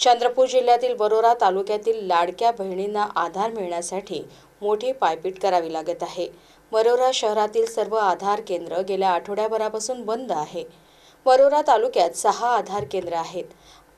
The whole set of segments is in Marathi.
चंद्रपूर जिल्ह्यातील बरोरा तालुक्यातील लाडक्या बहिणींना आधार मिळण्यासाठी मोठी पायपीट करावी लागत आहे. बरोरा शहरातील सर्व आधार केंद्र गेल्या आठवड्याभरापासून बंद आहे. बरोरा तालुक्यात सहा आधार केंद्र आहेत.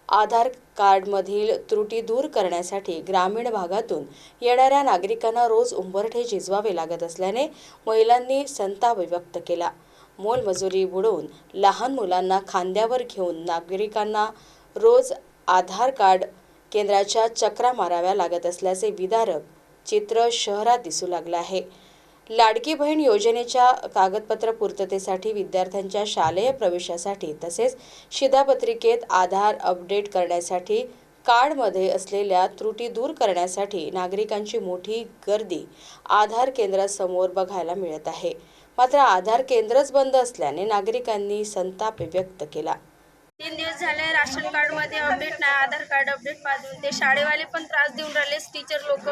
आधार कार्डमधील त्रुटी दूर करण्यासाठी ग्रामीण भागातून येणाऱ्या नागरिकांना रोज उंबरठे झिजवावे लागत असल्याने महिलांनी संताप व्यक्त केला. मोलमजुरी बुडवून लहान मुलांना खांद्यावर घेऊन नागरिकांना रोज आधार कार्ड केंद्राच्या चक्रा माराव्या लागत असल्याचे विदारक चित्र शहरात दिसू लागलं आहे. लाडकी बहीण योजनेच्या कागदपत्र पूर्ततेसाठी विद्यार्थ्यांच्या शालेय प्रवेशासाठी तसेच शिधापत्रिकेत आधार अपडेट करण्यासाठी कार्डमध्ये असलेल्या त्रुटी दूर करण्यासाठी नागरिकांची मोठी गर्दी आधार केंद्रासमोर बघायला मिळत आहे. मात्र आधार केंद्रच बंद असल्याने नागरिकांनी संताप व्यक्त केला. तीन दिवस झाले राशन कार्डमध्ये अपडेट नाही आधार कार्ड अपडेट पाहिजे ते शाळेवाले पण त्रास देऊन राहिले टीचर लोक.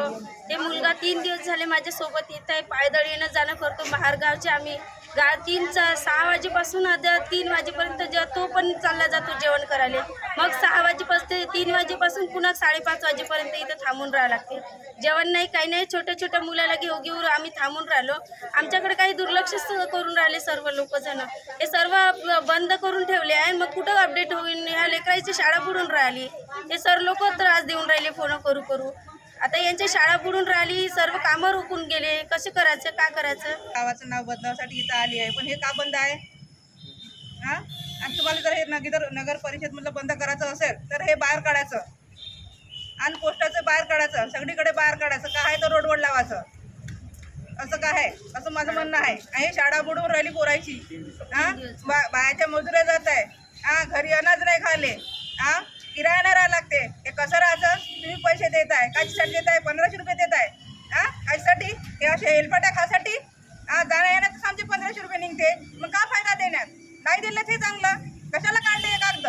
ते मुलगा तीन दिवस झाले माझ्यासोबत येत आहे पायदळ येणं जाणं करतो. बाहेरगावचे आम्ही गा तीनचा सहा वाजेपासून आता तीन वाजेपर्यंत जे तो पण चालला जातो जेवण करायला. मग सहा वाजेपासून तीन वाजेपासून पुन्हा साडेपाच वाजेपर्यंत इथं थांबून राहावं लागते. जेवण नाही काही नाही छोट्या छोट्या मुलाला घेऊ घेऊन आम्ही थांबून राहिलो. आमच्याकडे काही दुर्लक्षच करून राहिले सर्व लोकजणं. हे सर्व बंद करून ठेवले आहे मग कुठं अपडेट होईल? ह्या लेकराची शाळा बुडून राहिली. हे सर लोक त्रास देऊन राहिले फोन करू करू. आता यांची शाळा बुडून राहिली सर्व कामं रोखून गेले. कसे करायचं काय करायचं? गावाचं नाव बदलावसाठी इथं आली आहे. पण हे का बंद आहे? हा? आणि तुम्हाला जर हे नगर नगर परिषदमधलं बंद करायचं असेल तर हे बाहेर काढायचं. आणि पोस्टाचं बाहेर काढायचं. सगळीकडे बाहेर काढायचं. काय आहे तर रोडवर लावायचं? असं काय आहे? असं माझं म्हणणं आहे. आणि हे शाळा बुडवून राहिली पोरायची. हा? बा बायाच्या मजुऱ्या जात आहे. हा घरी अनाज नाही खाले हा? किराया राहायला लागते. हे कसं राहायचं? तुम्ही पैसे देत आहे कायच्यासाठी देत आहे पंधराशे रुपये देत आहे हा? कायसाठी हे असे हेलपाट्या खासाठी? हा जाण्या येण्यातच आमचे पंधराशे रुपये निघते. मग का फायदा देण्यात? नाही दिलं ते चांगलं. कशाला काढले हे कागद?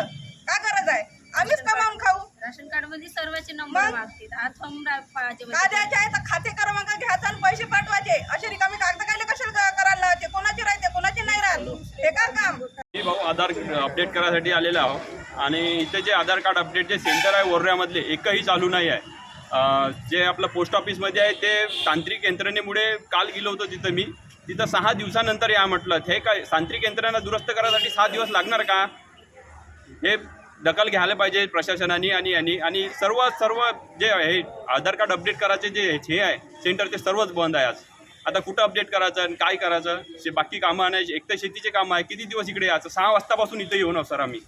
का गरज आहे? आम्हीच कमावून खाऊ. राशन कार्डमध्ये सर्वांचे नंबर मग? मागतील हा थंब रा- पाहिजे का द्यायचे आहे? तर खाते क्रमांक घ्यायचा आणि पैसे पाठवायचे. असे रिकामी कागद काढले कशाला क- करायला लावायचे? कोणाचे राहते? कोणाचे नाही राहत? हे का काम? मी भाऊ आधार अपडेट करायसाठी आलेलो आहो आणि इथे जे आधार कार्ड अपडेट जे सेंटर आहे ओर्ऱ्यामधले एकही चालू नाही आहे. जे आपलं पोस्ट ऑफिसमध्ये आहे ते तांत्रिक यंत्रणेमुळे काल गेलो होतो तिथं मी. तिथं सहा दिवसानंतर या म्हटलं हे काय तांत्रिक यंत्रणा दुरुस्त करायसाठी सहा दिवस लागणार का? हे दखल घ्यायला पाहिजे प्रशासनाने आणि यांनी. आणि सर्व सर्व जे हे आधार कार्ड अपडेट करायचे जे हे आहे सेंटर ते सर्वच बंद आहे आज. आता कुठं अपडेट करायचं आणि काय करायचं? बाकी कामं आणायची एक तर शेतीचे कामं आहे किती दिवस इकडे यायचं? सहा वाजतापासून इथं येऊ सर आम्ही.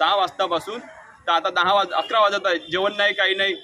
सहा वाजतापासून तर आता दहा वाज अकरा वाजत आहे. जेवण नाही काही नाही.